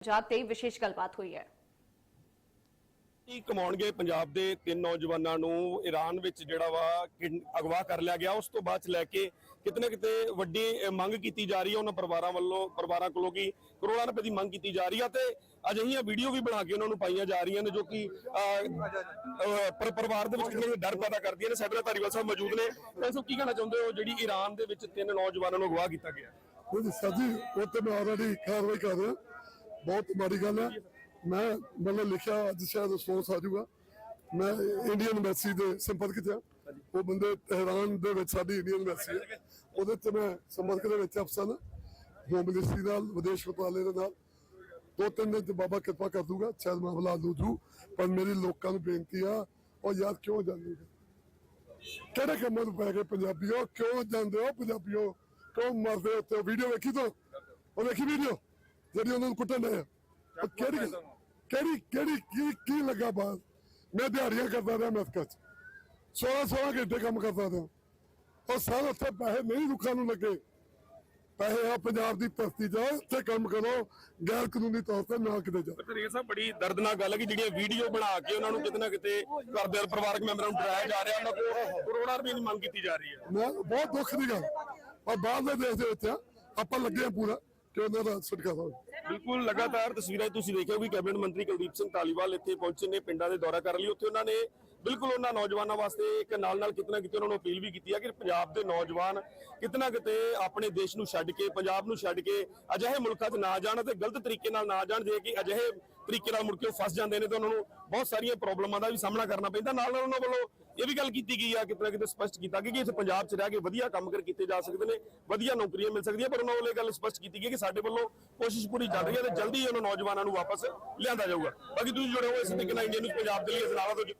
ਜਾਤ ਤੇ ਵਿਸ਼ੇਸ਼ ਗੱਲਬਾਤ ਹੋਈ ਹੈ। ਕੀ ਕਮਾਉਣਗੇ ਪੰਜਾਬ ਦੇ ਤਿੰਨ ਨੌਜਵਾਨਾਂ ਨੂੰ? ਈਰਾਨ ਵਿੱਚ ਜਿਹੜਾ ਵਾ ਅਗਵਾ ਕਰ ਲਿਆ ਗਿਆ। ਉਸ ਤੋਂ ਬਾਅਦ ਚ ਲੈ ਕੇ ਕਿਤੇ ਨਾ ਕਿਤੇ ਵੱਡੀ ਮੰਗ ਕੀਤੀ ਜਾ ਰਹੀ ਹੈ ਉਹਨਾਂ ਪਰਿਵਾਰਾਂ ਵੱਲੋਂ ਪਰਿਵਾਰਾਂ ਕੋਲੋਂ ਕਿ ਕਰੋੜਾਂ ਰੁਪਏ ਦੀ ਮੰਗ ਕੀਤੀ ਜਾ ਰਹੀ ਹੈ ਤੇ ਅਜਿਹੀਆਂ ਵੀਡੀਓ ਵੀ ਬਣਾ ਕੇ ਉਹਨਾਂ ਨੂੰ ਪਾਈਆਂ ਜਾ ਰਹੀਆਂ ਨੇ ਜੋ ਕਿ ਪਰ ਪਰਿਵਾਰ ਦੇ ਵਿੱਚ ਕਿਤੇ ਨਾ ਕਿਤੇ ਡਰ ਪੈਦਾ ਕਰਦੀਆਂ ਨੇ। ਸਾਬਰਾ ਧਾਰੀਵਾਲ ਸਾਹਿਬ ਮੌਜੂਦ ਨੇ। ਤੁਸੀਂ ਕੀ ਕਹਿਣਾ ਚਾਹੁੰਦੇ ਹੋ? ਜਿਹੜੀ ਈਰਾਨ ਦੇ ਵਿੱਚ ਤਿੰਨ ਨੌਜਵਾਨਾਂ ਨੂੰ ਅਗਵਾ ਕੀਤਾ ਗਿਆ। ਉਹ ਤੇ ਮੈਂ ਆਲਰੇਡੀ ਕਾਰਵਾਈ ਕਰ ਰਿਹਾ। ਬਹੁਤ ਮਾੜੀ ਗੱਲ ਹੈ। ਮੈਂ ਮੈਨੂੰ ਲਿਖਿਆ ਅੱਜ ਸ਼ਾਇਦ ਰਿਸਪੌਂਸ ਆ ਜਾਊਗਾ। ਮੈਂ ਇੰਡੀਅਨ ਐਮਬੈਸੀ ਦੇ ਸੰਪਰਕ 'ਚ ਹਾਂ। ਉਹ ਬੰਦੇ ਤਹਿਰਾਨ ਦੇ ਵਿੱਚ ਸਾਡੀ ਇੰਡੀਅਨ ਐਮਬੈਸੀ ਹੈ। ਉਹਦੇ 'ਚ ਮੈਂ ਸੰਪਰਕ ਦੇ ਵਿੱਚ ਅਫਸਰ ਹੋਮ ਮਿਨਿਸਟਰੀ ਨਾਲ, ਵਿਦੇਸ਼ ਮੰਤਰਾਲੇ ਦੇ ਨਾਲ। ਦੋ ਤਿੰਨ ਦਿਨ 'ਚ ਬਾਬਾ ਕਿਰਪਾ ਕਰ ਦੂਗਾ ਸ਼ਾਇਦ ਮਾਮਲਾ ਹੱਲ ਜੂ ਪਰ ਮੇਰੀ ਲੋਕਾਂ ਨੂੰ ਬੇਨਤੀ ਆ, ਉਹ ਯਾਰ ਕਿਉਂ ਜਾਂਦੇ ਕਿਹੜੇ ਕੰਮਾਂ ਨੂੰ ਪੈ ਗਏ ਪੰਜਾਬੀਓ ਕਿਉਂ ਜਾਂਦੇ ਹੋ ਪੰਜਾਬੀਓ? ਕਿਉਂ ਮਰਦੇ ਹੋ ਤੇ ਵੀਡੀਓ ਵੇਖੀ ਤੋ? ਉਹ ਵੇਖੀ ਵੀਡੀਓ ਜਿਹੜੀ ਉਹਨਾਂ ਨੂੰ ਕੁੱਟਣ ਦੇ ਉਹ ਕਿਹੜੀ ਕਿਹੜੀ ਕਿਹੜੀ ਕੀ ਕੀ ਲੱਗਾ ਬਾਤ ਮੈਂ ਦਿਹਾੜੀਆਂ ਕਰਦਾ ਰਿਹਾ ਅਮਰੀਕਾ ਚ। 16 16 ਘੰਟੇ ਕੰਮ ਕਰਦਾ ਰਿਹਾ। ਉਹ ਸਾਰੇ ਉੱਥੇ ਪੈਸੇ ਨਹੀਂ ਰੁੱਖਾਂ ਨੂੰ ਲੱਗੇ। ਪੈਸੇ ਆ ਪੰਜਾਬ ਦੀ ਧਰਤੀ ਜਾ ਉੱਥੇ ਕੰਮ ਕਰੋ। ਗੈਰ ਕਾਨੂੰਨੀ ਤੌਰ ਤੇ ਨਾ ਕਿਤੇ ਜਾ ਪਰ ਇਹ ਸਭ ਬੜੀ ਦਰਦਨਾਕ ਗੱਲ ਹੈ ਕਿ ਜਿਹੜੀਆਂ ਵੀਡੀਓ ਬਣਾ ਕੇ ਉਹਨਾਂ ਨੂੰ ਕਿਤੇ ਨਾ ਕਿਤੇ ਘਰਦੇ ਪਰਿਵਾਰਕ ਮੈਂਬਰਾਂ ਨੂੰ ਡਰਾਇਆ ਜਾ ਰਿਹਾ ਉਹਨਾਂ ਕੋਲ ਕਰੋੜਾਂ ਰੁਪਏ ਦੀ ਮੰਗ ਕੀਤੀ ਜਾ ਰਹੀ ਹੈ। ਮੈਂ ਬਹੁਤ ਦੁੱਖ ਦੀ ਗੱਲ। ਪਰ ਬਾਹਰਲੇ ਦੇਸ਼ ਦੇ ਵਿੱਚ ਆ, ਆਪਾਂ ਲੱਗੇ ਆ ਪੂਰਾ। ਕਿ ਉਹਨਾਂ ਦਾ ਛੁਟਕਾਰਾ ਹੋਵੇ ਬਿਲਕੁਲ, ਲਗਾਤਾਰ ਤਸਵੀਰਾਂ ਤੁਸੀਂ ਦੇਖਿਆ ਵੀ ਕੈਬਨਿਟ ਮੰਤਰੀ ਕੁਲਦੀਪ ਸਿੰਘ ਧਾਲੀਵਾਲ ਇੱਥੇ ਪਹੁੰਚੇ ਨੇ, ਪਿੰਡਾਂ ਦੇ ਦੌਰਾ ਕਰਨ ਲਈ। ਉੱਥੇ ਉਹਨਾਂ ਨੇ ਬਿਲਕੁਲ ਉਹਨਾਂ ਨੌਜਵਾਨਾਂ ਵਾਸਤੇ ਇੱਕ ਨਾਲ ਨਾਲ ਕਿਤਨਾ ਕਿਤੇ ਉਹਨਾਂ ਨੂੰ ਅਪੀਲ ਵੀ ਕੀਤੀ ਹੈ ਕਿ ਪੰਜਾਬ ਦੇ ਨੌਜਵਾਨ ਕਿਤਨਾ ਕਿਤੇ ਆਪਣੇ ਦੇਸ਼ ਨੂੰ ਛੱਡ ਕੇ, ਪੰਜਾਬ ਨੂੰ ਛੱਡ ਕੇ ਅਜਿਹੇ ਮੁਲਕਾਂ 'ਚ ਨਾ ਜਾਣ ਤੇ ਗਲਤ ਤਰੀਕੇ ਨਾਲ ਨਾ ਜਾਣ ਜੇ ਕਿ ਅਜਿਹੇ ਤਰੀਕੇ ਨਾਲ ਮੁੜ ਕੇ ਉਹ ਫਸ ਜਾਂਦੇ ਨੇ ਤੇ ਉਹਨਾਂ ਨੂੰ ਬਹੁਤ ਸਾਰੀਆਂ ਪ੍ਰੋਬਲਮਾਂ ਦਾ ਵੀ ਸਾਹਮਣਾ ਕਰਨਾ ਪੈਂਦਾ। ਨਾਲ ਨਾਲ ਉਹਨਾਂ ਵੱਲੋਂ ਇਹ ਵੀ ਗੱਲ ਕੀਤੀ ਗਈ ਆ ਕਿਤੇ ਨਾ ਕਿਤੇ ਸਪਸ਼ਟ ਕੀਤਾ ਗਿਆ ਕਿ ਇਸ ਪੰਜਾਬ 'ਚ ਰਹਿ ਕੇ ਵਧੀਆ ਕੰਮ ਕਰ ਕੀਤੇ ਜਾ ਸਕਦੇ ਨੇ, ਵਧੀਆ ਨੌਕਰੀਆਂ ਮਿਲ ਸਕਦੀਆਂ, ਪਰ ਉਹਨਾਂ ਵੱਲੋਂ ਇਹ ਗੱਲ ਸਪਸ਼ਟ ਕੀਤੀ ਗਈ ਕਿ ਸਾਡੇ ਵੱਲੋਂ ਕੋਸ਼ਿਸ਼ ਪੂਰੀ ਚੱਲ ਰਹੀ ਹੈ ਤੇ ਜਲਦੀ ਉਹਨਾਂ ਨੌਜਵਾਨਾਂ ਨੂੰ ਵਾਪਸ ਲਿਆਂਦਾ ਜਾਊਗਾ। ਬਾਕੀ ਤੁਸੀਂ ਜੁੜੇ ਹੋ ਇਸ ਤਰੀਕੇ ਨਾਲ ਇੰਡੀਆ ਨਿਊਜ਼ ਪੰਜਾਬ ਦੇ ਲਈ ਇਸ ਨਾਲ ਤੋਂ